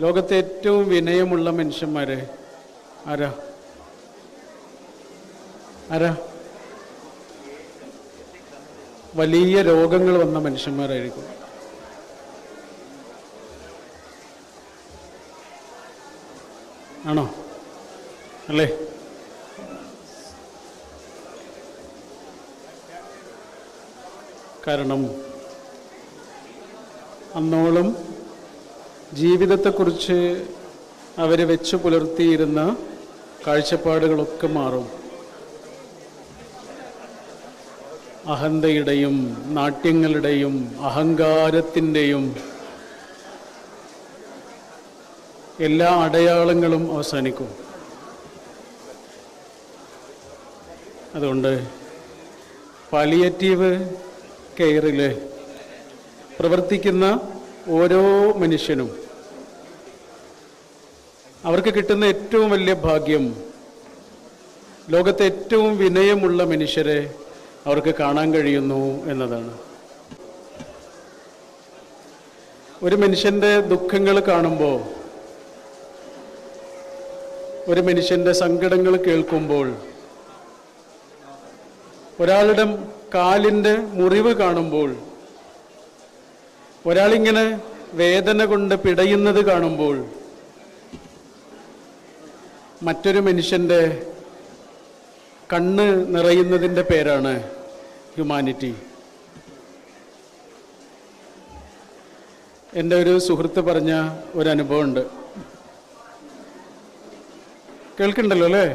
ലോകത്തെ ഏറ്റവും വിനയമുള്ള മനുഷ്യന്മാരെ ആരാ? ആരാ? വലിയ രോഗങ്ങൾ വന്ന മനുഷ്യന്മാരായിരിക്കും. ആണോ? അല്ലേ? കാരണം അന്നോളം ജീവിതത്തെക്കുറിച്ച് അവർ വെച്ചു പുലർത്തിയിരുന്ന കാഴ്ചപ്പാടുകളൊക്കെ മാറും. അഹന്തയുടെയും നാട്യങ്ങളുടെയും അഹങ്കാരത്തിന്റെയും എല്ലാ അടയാളങ്ങളും അവസാനിക്കും. അതുകൊണ്ട് പാലിയേറ്റീവ് കെയറിൽ പ്രവർത്തിക്കുന്ന ഓരോ മനുഷ്യനും അവർക്ക് കിട്ടുന്ന ഏറ്റവും വലിയ ഭാഗ്യം ലോകത്തെ ഏറ്റവും വിനയമുള്ള മനുഷ്യരെ അവർക്ക് കാണാൻ കഴിയുന്നു എന്നതാണ്. ഒരു മനുഷ്യന്റെ ദുഃഖങ്ങൾ കാണുമ്പോൾ ഒരു മനുഷ്യന്റെ സങ്കടങ്ങൾ കേൾക്കുമ്പോൾ ഒരാളുടെ കാലിന്റെ മുറിവ് കാണുമ്പോൾ ഒരാളിങ്ങനെ വേദന കൊണ്ട് പിടയുന്നത് കാണുമ്പോൾ മറ്റൊരു മനുഷ്യന്റെ കണ്ണ് നിറയുന്നതിന്റെ പേരാണ് ഹ്യൂമാനിറ്റി. എന്റെ ഒരു സുഹൃത്ത് പറഞ്ഞ ഒരു അനുഭവമുണ്ട് കേൾക്കണ്ടല്ലോ അല്ലേ?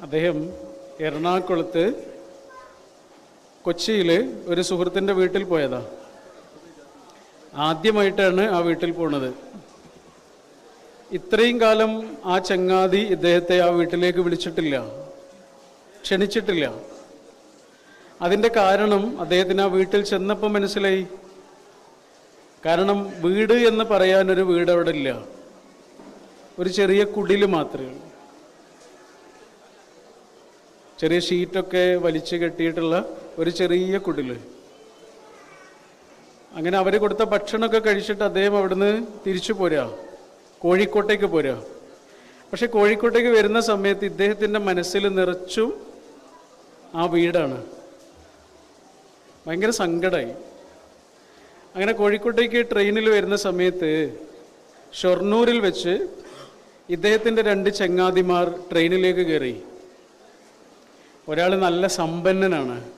അദ്ദേഹം എറണാകുളത്ത് കൊച്ചിയിൽ ഒരു സുഹൃത്തിന്റെ വീട്ടിൽ പോയതാ. ആദ്യമായിട്ടാണ് ആ വീട്ടിൽ പോണത്. ഇത്രയും കാലം ആ ചങ്ങാതി ഇദ്ദേഹത്തെ ആ വീട്ടിലേക്ക് വിളിച്ചിട്ടില്ല. ക്ഷണിച്ചിട്ടില്ല. അതിന്റെ കാരണം അദ്ദേഹത്തിന് ആ വീട്ടിൽ ചെന്നപ്പോൾ മനസ്സിലായി. കാരണം വീട് എന്ന് പറയാനൊരു വീട് അവിടെ ഇല്ല ഒരു ചെറിയ കുടിൽ മാത്രമേ ചെറിയ ഷീറ്റൊക്കെ വലിച്ചു കെട്ടിയിട്ടുള്ള ഒരു ചെറിയ കുടിൽ. അങ്ങനെ അവർ കൊടുത്ത ഭക്ഷണമൊക്കെ കഴിച്ചിട്ട് അദ്ദേഹം അവിടുന്ന് തിരിച്ചു പോരാ. കോഴിക്കോട്ടേക്ക് പോരാ. പക്ഷെ കോഴിക്കോട്ടേക്ക് വരുന്ന സമയത്ത് ഇദ്ദേഹത്തിന്റെ മനസ്സിൽ നിറച്ചും ആ വീടാണ്. ഭയങ്കര സങ്കടമായി അങ്ങനെ കോഴിക്കോട്ടേക്ക് ട്രെയിനിൽ വരുന്ന സമയത്ത് ഷൊർണൂരിൽ വെച്ച് ഇദ്ദേഹത്തിന്റെ രണ്ട് ചങ്ങാതിമാർ ട്രെയിനിലേക്ക് കയറി ഒരാൾ നല്ല സമ്പന്നനാണ്.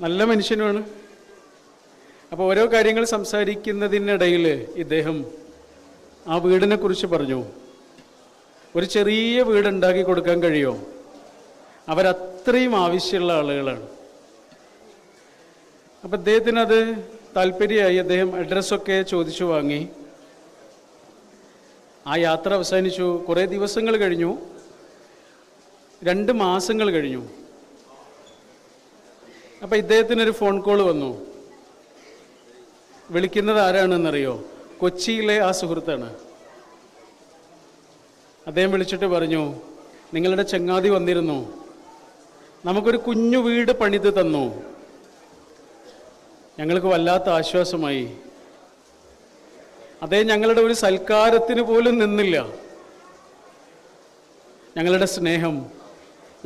നല്ല മനുഷ്യനുമാണ്. അപ്പോൾ ഓരോ കാര്യങ്ങൾ സംസാരിക്കുന്നതിനിടയിൽ ഇദ്ദേഹം ആ വീടിനെ കുറിച്ച് പറഞ്ഞു. ഒരു ചെറിയ വീട് ഉണ്ടാക്കി കൊടുക്കാൻ കഴിയുമോ അവരത്രയും ആവശ്യമുള്ള ആളുകളാണ്. അപ്പം അദ്ദേഹത്തിന് അത് താല്പര്യമായി അദ്ദേഹം അഡ്രസ്സൊക്കെ ചോദിച്ചു വാങ്ങി. ആ യാത്ര അവസാനിച്ചു. കുറേ ദിവസങ്ങൾ കഴിഞ്ഞു. രണ്ട് മാസങ്ങൾ കഴിഞ്ഞു. അപ്പം ഇദ്ദേഹത്തിനൊരു ഫോൺ കോൾ വന്നു. വിളിക്കുന്നത് ആരാണെന്നറിയോ? കൊച്ചിയിലെ ആ സുഹൃത്താണ്. അദ്ദേഹം വിളിച്ചിട്ട് പറഞ്ഞു നിങ്ങളുടെ ചങ്ങാതി വന്നിരുന്നു. നമുക്കൊരു കുഞ്ഞു വീട് പണിത് തന്നു. ഞങ്ങൾക്ക് വല്ലാത്ത ആശ്വാസമായി. അദ്ദേഹം ഞങ്ങളുടെ ഒരു സൽക്കാരത്തിന് പോലും നിന്നില്ല. ഞങ്ങളുടെ സ്നേഹം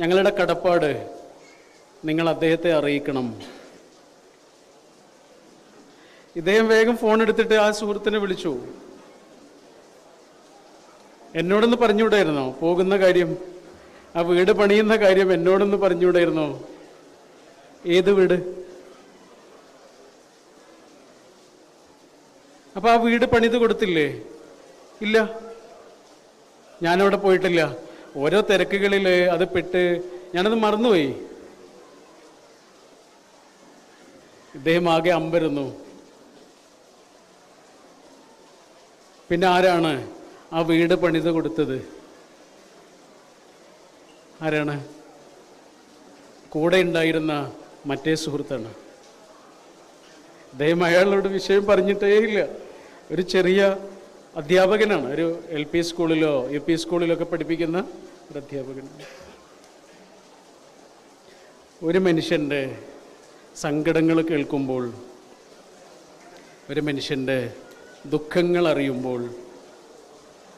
ഞങ്ങളുടെ കടപ്പാട് നിങ്ങൾ അദ്ദേഹത്തെ അറിയിക്കണം. ഇദ്ദേഹം വേഗം ഫോൺ എടുത്തിട്ട് ആ സുഹൃത്തിനെ വിളിച്ചു. എന്നോടൊന്ന് പറഞ്ഞുകൂടായിരുന്നോ പോകുന്ന കാര്യം ആ വീട് പണിയുന്ന കാര്യം എന്നോടൊന്ന് പറഞ്ഞുകൂടായിരുന്നോ ഏത് വീട്? അപ്പൊ ആ വീട് പണിത് കൊടുത്തില്ലേ? ഇല്ല. ഞാനവിടെ പോയിട്ടില്ല. ഓരോ തിരക്കുകളിൽ അത് പെട്ട് ഞാനത് മറന്നുപോയി. ഇദ്ദേഹം ആകെ അമ്പരുന്നു. പിന്നെ ആരാണ് ആ വീട് പണിത് കൊടുത്തത്? ആരാണ്? കൂടെ ഉണ്ടായിരുന്ന മറ്റേ സുഹൃത്താണ്. അദ്ദേഹം അയാളോട് വിഷയം പറഞ്ഞിട്ടേ ഇല്ല ഒരു ചെറിയ അധ്യാപകനാണ്. ഒരു എൽ പി സ്കൂളിലോ യു പി സ്കൂളിലോ ഒക്കെ പഠിപ്പിക്കുന്ന ഒരു അധ്യാപകനാണ്. ഒരു മനുഷ്യന്റെ സങ്കടങ്ങൾ കേൾക്കുമ്പോൾ ഒരു മനുഷ്യന്റെ ദുഃഖങ്ങൾ അറിയുമ്പോൾ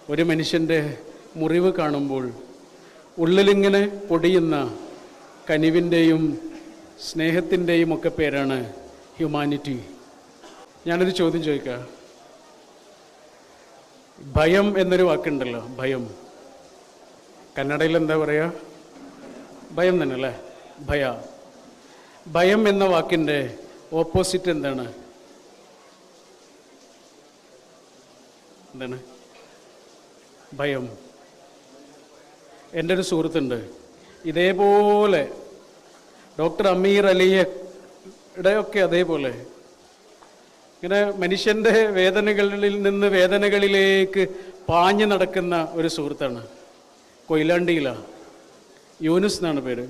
ഒരു മനുഷ്യന്റെ മുറിവ് കാണുമ്പോൾ ഉള്ളിലിങ്ങനെ പൊടിയുന്ന കനിവിന്റെയും സ്നേഹത്തിന്റെയും ഒക്കെ പേരാണ് ഹ്യൂമാനിറ്റി. ഞാനൊരു ചോദ്യം ചോദിക്കാം. ഭയം എന്നൊരു വാക്കുണ്ടല്ലോ ഭയം. കന്നഡയിൽ എന്താ പറയുക ഭയം തന്നെ അല്ലേ? ഭയ. ഭയം എന്ന വാക്കിന്റെ ഓപ്പോസിറ്റ് എന്താണ്? എന്താണ്? ഭയം. എന്റെ ഒരു സുഹൃത്തുണ്ട്. ഇതേപോലെ ഡോക്ടർ അമീർ അലിയുടെ ഒക്കെ അതേപോലെ ഇങ്ങനെ മനുഷ്യന്റെ വേദനകളിൽ നിന്ന് വേദനകളിലേക്ക് പാഞ്ഞു നടക്കുന്ന ഒരു സുഹൃത്താണ്. കൊയിലാണ്ടിയിലാണ് യൂനുസ് എന്നാണ് പേര്.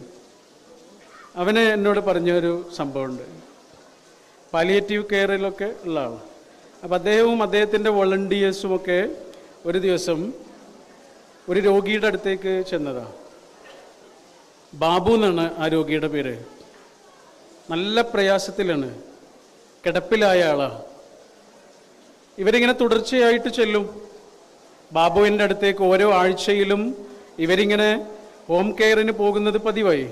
അവന് എന്നോട് പറഞ്ഞൊരു സംഭവമുണ്ട്. പാലിയേറ്റീവ് കെയറിലൊക്കെ ഉള്ള ആൾ അപ്പോൾ അദ്ദേഹവും അദ്ദേഹത്തിന്റെ വോളണ്ടിയേഴ്സും ഒക്കെ ഒരു ദിവസം ഒരു രോഗിയുടെ അടുത്തേക്ക് ചെന്നതാ. ബാബു എന്നാണ് ആ രോഗിയുടെ പേര്. നല്ല പ്രയാസത്തിലാണ്. കിടപ്പിലായ ആളാണ് ഇവരിങ്ങനെ തുടർച്ചയായിട്ട് ചെല്ലും. ബാബുവിന്റെ അടുത്തേക്ക് ഓരോ ആഴ്ചയിലും ഇവരിങ്ങനെ ഹോം കെയറിന് പോകുന്നത് പതിവായി.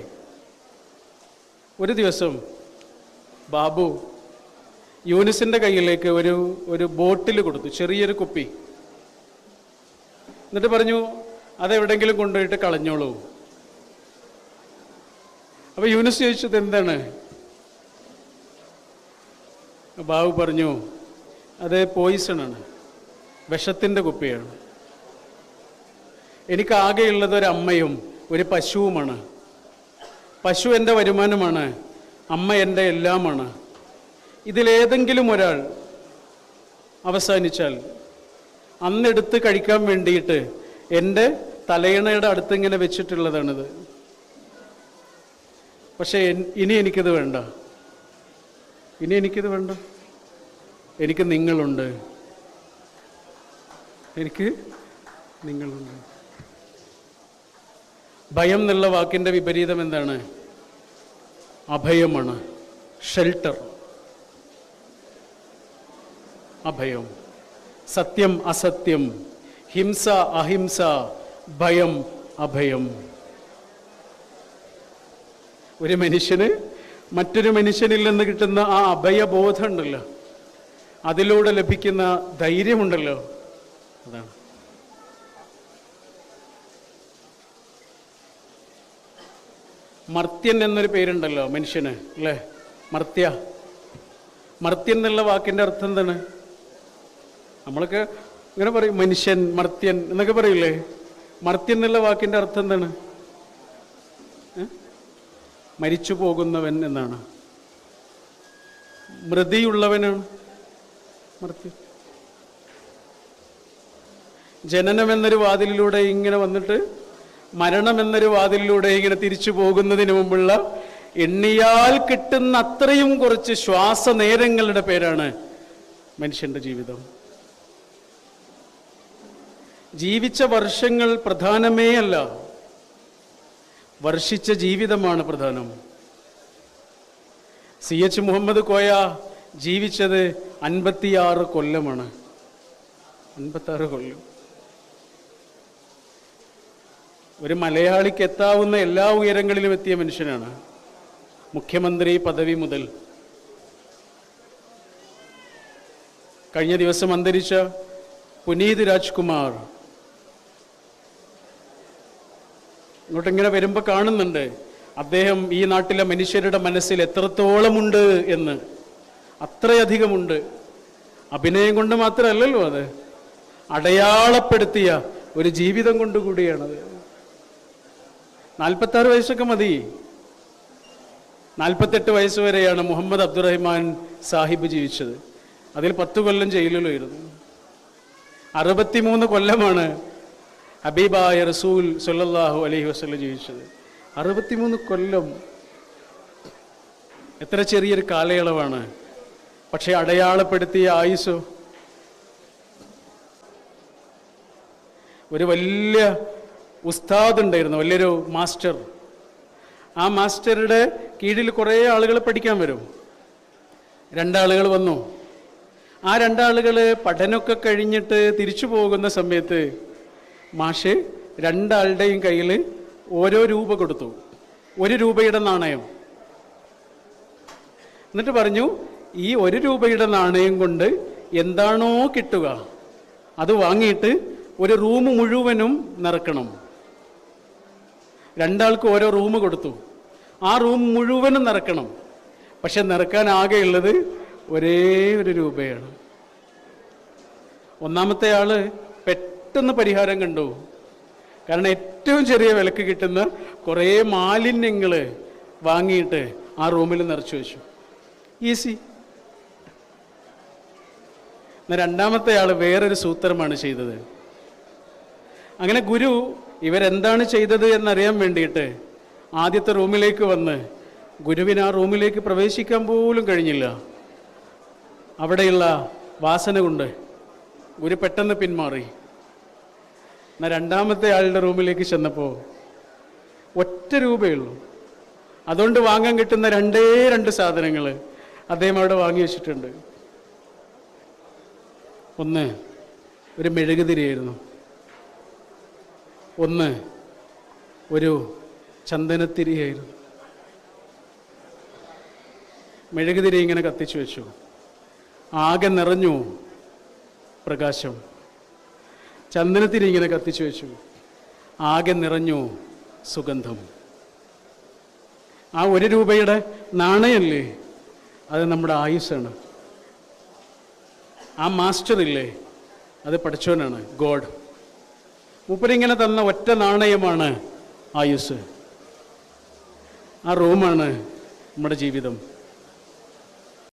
ഒരു ദിവസം ബാബു യൂനിസിന്റെ കയ്യിലേക്ക് ഒരു ഒരു ബോട്ടിൽ കൊടുത്തു ചെറിയൊരു കുപ്പി. എന്നിട്ട് പറഞ്ഞു അതെവിടെങ്കിലും കൊണ്ടുപോയിട്ട് കളഞ്ഞോളൂ. അപ്പോൾ യൂനിസ് ചോദിച്ചത് എന്താണ്? ബാബു പറഞ്ഞു അത് പോയിസൺ ആണ്. വിഷത്തിന്റെ കുപ്പിയാണ്. എനിക്ക് ആകെയുള്ളത് ഒരു അമ്മയും ഒരു പശുവുമാണ്. പശു എന്റെ വരുമാനമാണ് അമ്മ എന്റെ എല്ലാമാണ്. ഇതിലേതെങ്കിലും ഒരാൾ അവസാനിച്ചാൽ അന്നെടുത്ത് കഴിക്കാൻ വേണ്ടിയിട്ട് എന്റെ തലയിണയുടെ അടുത്ത് ഇങ്ങനെ വെച്ചിട്ടുള്ളതാണിത്. പക്ഷേ ഇനി എനിക്കിത് വേണ്ട. ഇനി എനിക്കിത് വേണ്ട. എനിക്ക് നിങ്ങളുണ്ട്. എനിക്ക് നിങ്ങളുണ്ട്. ഭയം എന്നുള്ള വാക്കിന്റെ വിപരീതം എന്താണ്? അഭയമാണ്. ഷെൽട്ടർ അഭയം. സത്യം അസത്യം. ഹിംസ അഹിംസ. ഭയം അഭയം. ഒരു മനുഷ്യന് മറ്റൊരു മനുഷ്യനിൽ നിന്ന് കിട്ടുന്ന ആ അഭയബോധം ഉണ്ടല്ലോ. അതിലൂടെ ലഭിക്കുന്ന ധൈര്യമുണ്ടല്ലോ. അതാണ്. മർത്യൻ എന്നൊരു പേരുണ്ടല്ലോ മനുഷ്യന് അല്ലേ? മർത്യ. മർത്യൻ എന്നുള്ള വാക്കിന്റെ അർത്ഥം എന്താണ്? നമ്മളൊക്കെ ഇങ്ങനെ പറയും മനുഷ്യൻ മർത്യൻ എന്നൊക്കെ പറയില്ലേ മർത്യൻ എന്നുള്ള വാക്കിന്റെ അർത്ഥം എന്താണ്? മരിച്ചു പോകുന്നവൻ എന്നാണ്. മൃതിയുള്ളവനാണ്. മൃത്യു. ജനനം എന്നൊരു വാതിലിലൂടെ ഇങ്ങനെ വന്നിട്ട് മരണം എന്നൊരു വാതിലിലൂടെ ഇങ്ങനെ തിരിച്ചു പോകുന്നതിന് മുമ്പുള്ള എണ്ണിയാൽ കിട്ടുന്ന അത്രയും കുറച്ച് ശ്വാസനേരങ്ങളുടെ പേരാണ് മനുഷ്യന്റെ ജീവിതം. ജീവിച്ച വർഷങ്ങൾ പ്രധാനമേ അല്ല വർഷിച്ച ജീവിതമാണ് പ്രധാനം. സി എച്ച് മുഹമ്മദ് കോയ ജീവിച്ചത് അൻപത്തിയാറ് കൊല്ലമാണ്. അൻപത്താറ് കൊല്ലം. ഒരു മലയാളിക്ക് എത്താവുന്ന എല്ലാ ഉയരങ്ങളിലും എത്തിയ മനുഷ്യനാണ്. മുഖ്യമന്ത്രി പദവി മുതൽ. കഴിഞ്ഞ ദിവസം അന്തരിച്ച പുനീത് രാജ്കുമാർ. ഇങ്ങോട്ടിങ്ങനെ വരുമ്പോൾ കാണുന്നുണ്ട്. അദ്ദേഹം ഈ നാട്ടിലെ മനുഷ്യരുടെ മനസ്സിൽ എത്രത്തോളമുണ്ട് എന്ന്. അത്രയധികമുണ്ട്. അഭിനയം കൊണ്ട് മാത്രമല്ലല്ലോ അത്. അടയാളപ്പെടുത്തിയ ഒരു ജീവിതം കൊണ്ടുകൂടിയാണത് നാൽപ്പത്താറ് വയസ്സൊക്കെ മതി. നാൽപ്പത്തെട്ട് വയസ്സ് വരെയാണ് മുഹമ്മദ് അബ്ദുറഹ്മാൻ സാഹിബ് ജീവിച്ചത്. അതിൽ പത്ത് കൊല്ലം ജയിലിലായിരുന്നു. അറുപത്തിമൂന്ന് കൊല്ലമാണ് ഹബീബായ റസൂൽ സല്ലല്ലാഹു അലഹി വസല്ലം ജീവിച്ചത്. അറുപത്തിമൂന്ന് കൊല്ലം എത്ര ചെറിയൊരു കാലയളവാണ്. പക്ഷെ അടയാളപ്പെടുത്തിയ ആയുസോ ഒരു വലിയ ഉസ്താദ് ഉണ്ടായിരുന്നു വലിയൊരു മാസ്റ്റർ. ആ മാസ്റ്ററുടെ കീഴിൽ കുറേ ആളുകൾ പഠിക്കാൻ വരും. രണ്ടാളുകൾ വന്നു. ആ രണ്ടാളുകൾ പഠനമൊക്കെ കഴിഞ്ഞിട്ട് തിരിച്ചു പോകുന്ന സമയത്ത് മാഷ് രണ്ടാളുടെയും കയ്യിൽ ഓരോ രൂപ കൊടുത്തു. ഒരു രൂപയുടെ നാണയം. എന്നിട്ട് പറഞ്ഞു ഈ ഒരു രൂപയുടെ നാണയം കൊണ്ട് എന്താണോ കിട്ടുക അത് വാങ്ങിയിട്ട് ഒരു റൂം മുഴുവനും നിറക്കണം. രണ്ടാൾക്ക് ഓരോ റൂം കൊടുത്തു. ആ റൂം മുഴുവനും നിറക്കണം. പക്ഷെ നിറക്കാൻ ആകെയുള്ളത് ഒരേ ഒരു രൂപയാണ്. ഒന്നാമത്തെ ആൾ പരിഹാരം കണ്ടു. കാരണം ഏറ്റവും ചെറിയ വിലക്ക് കിട്ടുന്ന കുറേ മാലിന്യങ്ങൾ വാങ്ങിയിട്ട് ആ റൂമിൽ നിറച്ചു വെച്ചു. ഈസി. എന്നാൽ രണ്ടാമത്തെ ആൾ വേറൊരു സൂത്രമാണ് ചെയ്തത്. അങ്ങനെ ഗുരു ഇവരെന്താണ് ചെയ്തത് എന്നറിയാൻ വേണ്ടിയിട്ട് ആദ്യത്തെ റൂമിലേക്ക് വന്ന് ഗുരുവിന് ആ റൂമിലേക്ക് പ്രവേശിക്കാൻ പോലും കഴിഞ്ഞില്ല. അവിടെയുള്ള വാസന കൊണ്ട് ഗുരു പെട്ടെന്ന് പിന്മാറി. എന്നാൽ രണ്ടാമത്തെ ആളുടെ റൂമിലേക്ക് ചെന്നപ്പോൾ ഒറ്റ രൂപയുള്ളൂ അതുകൊണ്ട് വാങ്ങാൻ കിട്ടുന്ന രണ്ടേ രണ്ട് സാധനങ്ങൾ അദ്ദേഹം അവിടെ വാങ്ങി വെച്ചിട്ടുണ്ട്. ഒന്ന് ഒരു മെഴുകുതിരിയായിരുന്നു. ഒന്ന് ഒരു ചന്ദനത്തിരിയായിരുന്നു. മെഴുകുതിരി ഇങ്ങനെ കത്തിച്ചു വെച്ചു. ആകെ നിറഞ്ഞു പ്രകാശം. ചന്ദനത്തിരി ഇങ്ങനെ കത്തിച്ചു വെച്ചു. ആകെ നിറഞ്ഞു സുഗന്ധം. ആ ഒരു രൂപയുടെ നാണയല്ലേ? അത് നമ്മുടെ ആയുസ്സാണ് ആ മാസ്റ്റർ ഇല്ലേ അത് പഠിച്ചവനാണ് ഗോഡ്. മൂപ്പരിങ്ങനെ തന്ന ഒറ്റ നാണയമാണ് ആയുസ്. ആ റൂമാണ് നമ്മുടെ ജീവിതം.